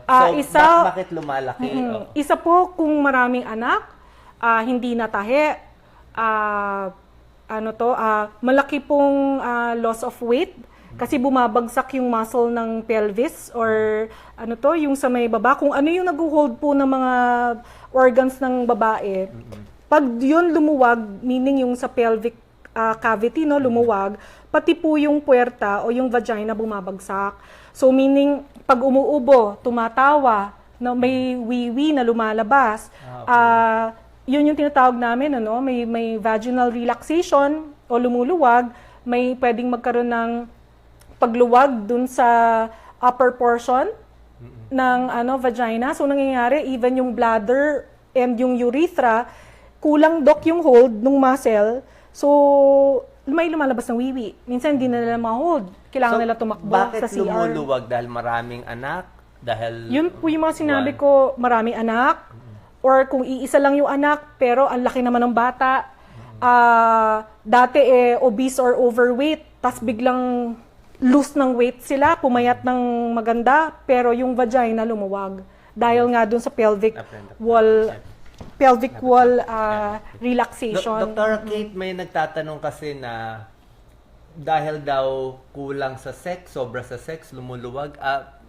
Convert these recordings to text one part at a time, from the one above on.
So, isa- bak- bakit lumalaki? Mm, Oo. Isa po kung maraming anak, ah, hindi natahi, ah, ano to, ah, malaki pong ah, loss of weight kasi bumabagsak yung muscle ng pelvis or ano to, yung sa may baba. Kung ano yung nag-hold po ng mga organs ng babae, pag yun lumuwag, meaning yung sa pelvic ah, cavity, no, lumuwag, pati po yung puwerta o yung vagina bumabagsak. So meaning, pag umuubo, tumatawa, na may wiwi na lumalabas, Ah, okay. ah, yun yung tinatawag namin, ano, may, may vaginal relaxation o lumuluwag, may pwedeng magkaroon ng pagluwag dun sa upper portion ng ano vagina. So nangyayari even yung bladder and yung urethra kulang dok yung hold ng muscle. So may lumalabas ng wiwi. Minsan hindi na nila ma-hold. Kailangan So, nila tumakbo bakit sa CR. lumuluwag? Dahil maraming anak? Dahil... Yun po yung mga sinabi One. ko, maraming anak, or kung iisa lang yung anak, pero ang laki naman ng bata, ah dati eh, obese or overweight, tas biglang loose ng weight sila, pumayat ng maganda, pero yung vagina lumuwag. Dahil nga dun sa pelvic wall, pelvic wall Do- relaxation. Dr. Kate, may nagtatanong kasi na dahil daw kulang sa sex, sobra sa sex, lumuluwag. Ah,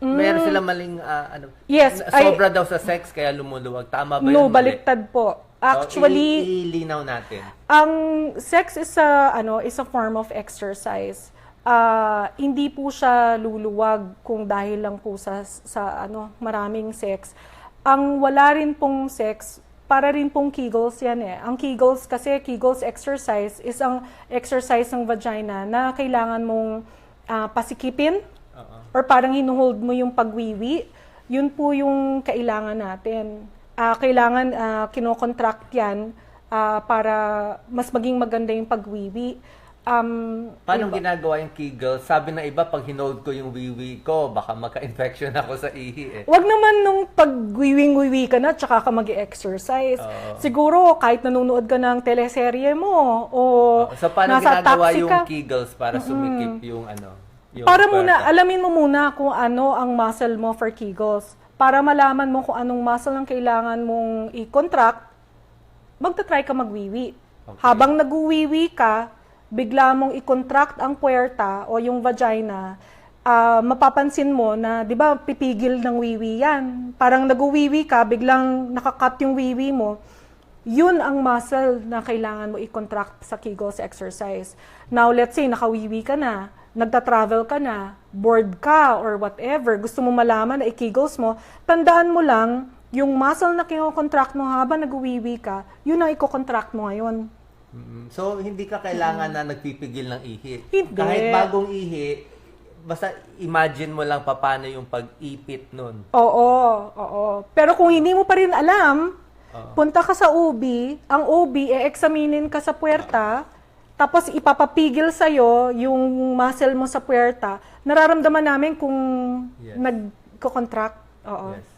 Meron sila maling ah, ano? Mm. Yes, na- I- sobra daw sa sex kaya lumuluwag. Tama ba no, yun? Mali? baliktad po. Actually, So, ilinaw natin. Ang sex is a ano is a form of exercise. Ah, hindi po siya luluwag kung dahil lang po sa sa ano maraming sex. Ang wala rin pong sex para rin pong Kegels yan eh. Ang Kegels kasi Kegels exercise is ang exercise ng vagina na kailangan mong ah, pasikipin Oo. or parang hinuhold mo yung pagwiwi, yun po yung kailangan natin. Ah, kailangan ah, kinokontract yan ah, para mas maging maganda yung pagwiwi. Um, Paano ginagawa yung Kegel? Sabi ng iba, pag hinold ko yung wiwi ko, baka magka-infection ako sa ihi eh. Wag naman nung pagwiwing-wiwi ka na, tsaka ka mag-exercise. Oo. Siguro, kahit nanonood ka ng teleserye mo, o So, paano nasa ginagawa yung ka, Kegels para sumikip yung ano? Yung Para puwerta? muna, alamin mo muna kung ano ang muscle mo for Kegels. Para malaman mo kung anong muscle ang kailangan mong i-contract, magta-try ka magwiwi. Okay. Habang nagwiwi ka, bigla mong i-contract ang puerta o yung vagina, ah, mapapansin mo na, di ba, pipigil ng wiwi yan. Parang nagwiwi ka, biglang nakakat yung wiwi mo, yun ang muscle na kailangan mo i-contract sa Kegels exercise. Now, let's say, nakawiwi ka na, nagta-travel ka na, bored ka, or whatever, gusto mo malaman na i-Kegels mo, tandaan mo lang, yung muscle na kinokontract mo habang nagwiwi ka, yun ang i-contract mo ngayon. Mm, So, hindi ka kailangan na nagpipigil ng ihi. Hindi. Kahit bagong ihi, basta imagine mo lang paano yung pag-ipit nun. Oo, oo. Pero kung hindi mo pa rin alam, Oo. punta ka sa OB, ang OB, e-examinin ka sa puerta, tapos ipapapigil sa'yo yung muscle mo sa puerta, nararamdaman namin kung Yes. nagko-contract. Oo. Yes.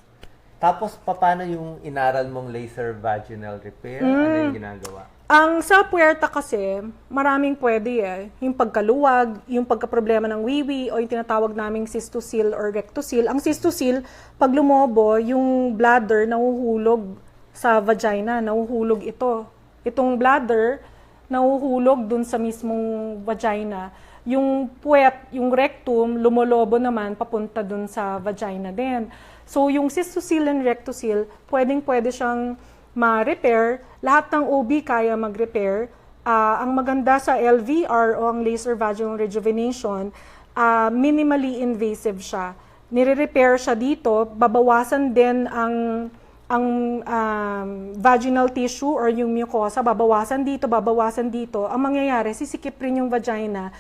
Tapos, paano yung inaral mong laser vaginal repair? Ano Mm. yung ginagawa? Ang sa puerta kasi, maraming pwede eh. Yung pagkaluwag, yung pagkaproblema ng wiwi, o yung tinatawag naming cystosil or rectosil. Ang cystosil, pag lumobo, yung bladder nahuhulog sa vagina, nahuhulog ito. Itong bladder, nahuhulog dun sa mismong vagina. Yung puwet, yung rectum, lumolobo naman papunta dun sa vagina din. So, yung cystosil and rectosil, pwedeng-pwede siyang ma-repair. Lahat ng OB kaya mag-repair. Ah, ang maganda sa LVR o ang laser vaginal rejuvenation, ah, minimally invasive siya. Nire-repair siya dito, babawasan din ang ang um, vaginal tissue or yung mucosa, babawasan dito, babawasan dito. Ang mangyayari, sisikip rin yung vagina.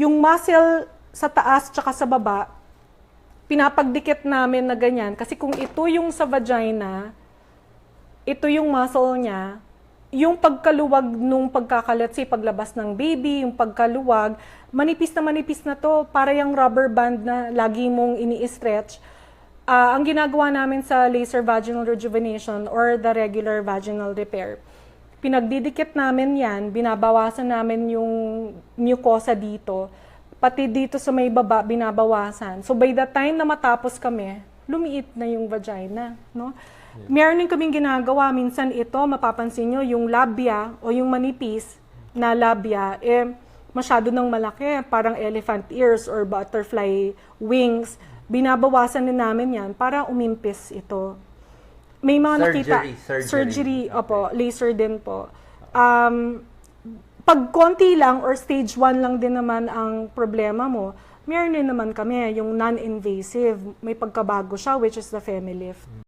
Yung muscle sa taas tsaka sa baba, pinapagdikit namin na ganyan. Kasi kung ito yung sa vagina, ito yung muscle niya, yung pagkaluwag nung pagkakalat, say paglabas ng baby, yung pagkaluwag, manipis na manipis na to, para yung rubber band na lagi mong ini-stretch. Ah, ang ginagawa namin sa laser vaginal rejuvenation or the regular vaginal repair, pinagdidikit namin yan, binabawasan namin yung mucosa dito, pati dito sa may baba, binabawasan. So by the time na matapos kami, lumiit na yung vagina, no? Meron din kaming ginagawa, minsan ito, mapapansin nyo, yung labia o yung manipis na labia, eh, masyado nang malaki, parang elephant ears or butterfly wings. Binabawasan din namin yan para umimpis ito. May mga nakita, Surgery, surgery. surgery, opo, laser din po. Um, pag konti lang or stage 1 lang din naman ang problema mo, meron din naman kami yung non-invasive. May pagkabago siya, which is the Femilift.